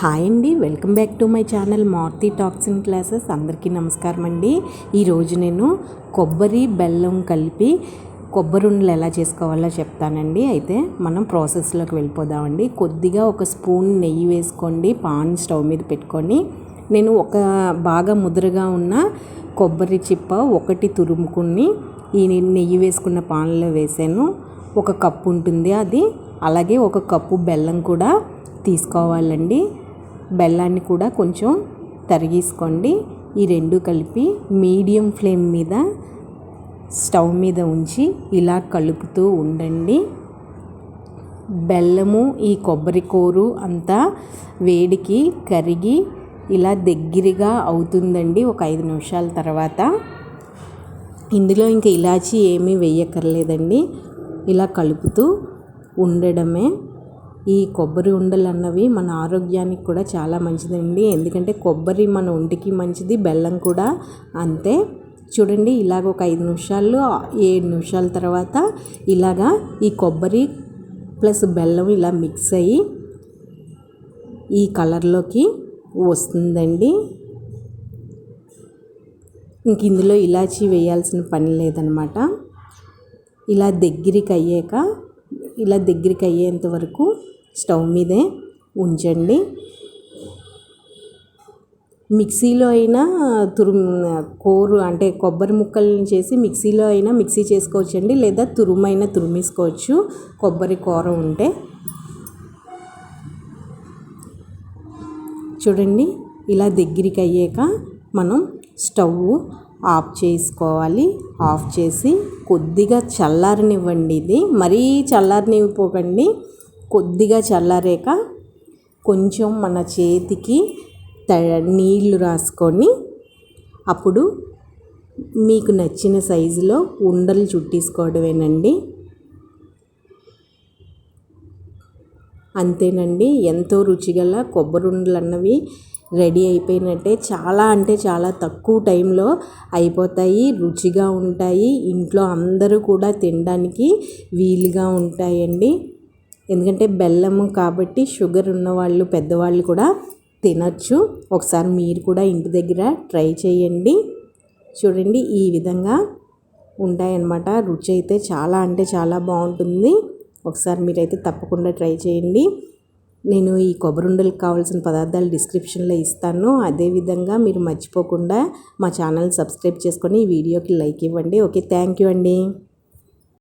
Hi అండి welcome back to my channel Marthi talks in classes. అందరికీ నమస్కారం అండి. ఈరోజు నేను కొబ్బరి బెల్లం కలిపి కొబ్బరి ఉండలు ఎలా చేసుకోవాలో చెప్తానండి. అయితే మనం ప్రాసెస్లోకి వెళ్ళిపోదామండి కొద్దిగా ఒక స్పూన్ నెయ్యి వేసుకోండి పాన్ స్టవ్ మీద పెట్టుకొని. నేను ఒక బాగా ముదురుగా ఉన్న కొబ్బరి చిప్ప ఒకటి తురుముకుని ఈ నెయ్యి వేసుకున్న పాన్లో వేసాను. ఒక కప్పు ఉంటుంది అది. అలాగే ఒక కప్పు బెల్లం కూడా తీసుకోవాలండి. బెల్లాన్ని కూడా కొంచెం తరిగేసుకోండి. ఈ రెండు కలిపి మీడియం ఫ్లేమ్ మీద స్టవ్ మీద ఉంచి ఇలా కలుపుతూ ఉండండి. బెల్లము ఈ కొబ్బరి కూరు అంతా వేడికి కరిగి ఇలా దగ్గరగా అవుతుందండి ఒక ఐదు నిమిషాల తర్వాత. ఇందులో ఇంకా ఇలాచి ఏమీ వేయక్కర్లేదండి. ఇలా కలుపుతూ ఉండడమే ఈ కొబ్బరి ఉండలు అన్నవి మన ఆరోగ్యానికి కూడా చాలా మంచిదండి. ఎందుకంటే కొబ్బరి మన ఒంటికి మంచిది బెల్లం కూడా అంతే. చూడండి ఇలాగ ఒక ఐదు నిమిషాలు ఏడు నిమిషాల తర్వాత ఇలాగా ఈ కొబ్బరి ప్లస్ బెల్లం ఇలా మిక్స్ అయ్యి ఈ కలర్లోకి వస్తుందండి. ఇంక ఇందులో ఇలాచీ వేయాల్సిన పని లేదనమాట. ఇలా దగ్గరికి అయ్యాక ఇలా దగ్గరికి అయ్యేంత వరకు స్టవ్ మీదే ఉంచండి. మిక్సీలో అయినా తురుము కోరు అంటే కొబ్బరి ముక్కలను చేసి మిక్సీలో అయినా మిక్సీ చేసుకోవచ్చండి లేదా తురుమైనా తురిమేసుకోవచ్చు కొబ్బరి కూర ఉంటే. చూడండి ఇలా దగ్గరికి అయ్యాక మనం స్టవ్ ఆఫ్ చేసుకోవాలి. ఆఫ్ చేసి కొద్దిగా చల్లారనివ్వండి ఇది. మరీ చల్లారనివ్వకండి. కొద్దిగా చల్లారాక కొంచెం మన చేతికి నీళ్ళు రాసుకొని అప్పుడు మీకు నచ్చిన సైజులో ఉండలు చుట్టేసుకోవడమేనండి. అంతేనండి. ఎంతో రుచిగల కొబ్బరి ఉండలు అన్నవి రెడీ అయిపోయినట్టే చాలా అంటే చాలా తక్కువ టైంలో అయిపోతాయి రుచిగా ఉంటాయి. ఇంట్లో అందరూ కూడా తినడానికి వీలుగా ఉంటాయండి. ఎందుకంటే బెల్లము కాబట్టి షుగర్ ఉన్నవాళ్ళు పెద్దవాళ్ళు కూడా తినచ్చు. ఒకసారి మీరు కూడా ఇంటి దగ్గర ట్రై చేయండి. చూడండి ఈ విధంగా ఉంటాయన్నమాట. రుచి అయితే చాలా అంటే చాలా బాగుంటుంది. ఒకసారి మీరైతే తప్పకుండా ట్రై చేయండి. నేను ఈ కొబ్బరి ఉండలకు కావాల్సిన పదార్థాలు డిస్క్రిప్షన్లో ఇస్తాను. అదేవిధంగా మీరు మర్చిపోకుండా మా ఛానల్ సబ్స్క్రైబ్ చేసుకొని ఈ వీడియోకి లైక్ ఇవ్వండి. ఓకే థ్యాంక్ యూ అండి.